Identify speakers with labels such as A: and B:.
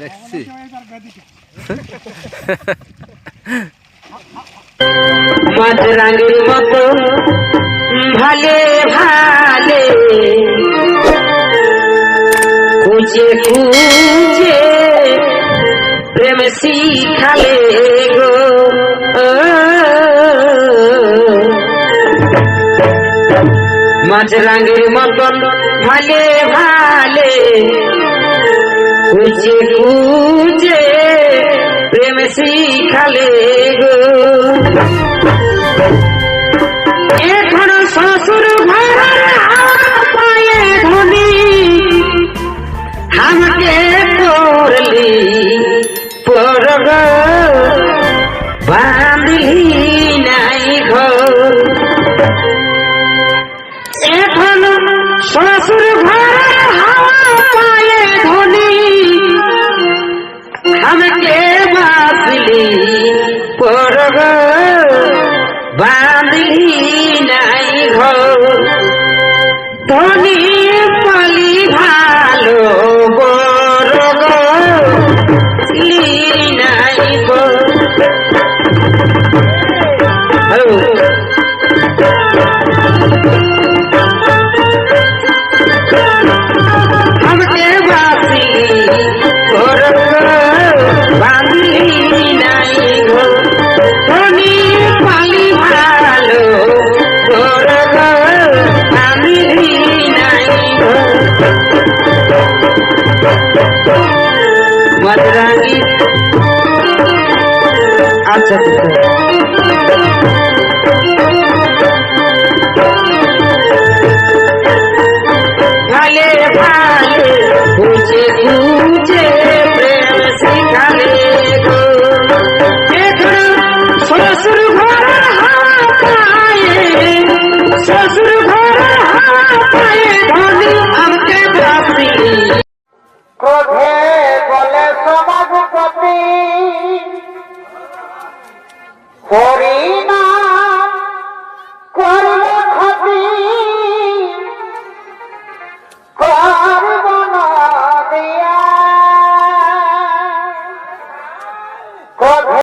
A: দেখছি।
B: মাঝরাঙের মতো ভালে ভালে। খুঁজে খুঁজে প্রেম শিখালে গো। মাঝরাঙের মতন ভালে ভালে। খুঁজে খুঁজে প্রেম শিখালে গো। এখন শ্বশুর ঘরের পায়ে ধনি আমাকে করলি পরগ। বাঁধলি নাই ঘর। এখন শ্বশুর আমাকে বাঁধলি পরগ বাঁধলি নাই ধনী পালি ভালো বড় লি মদরাঙ্গি আচ্ছা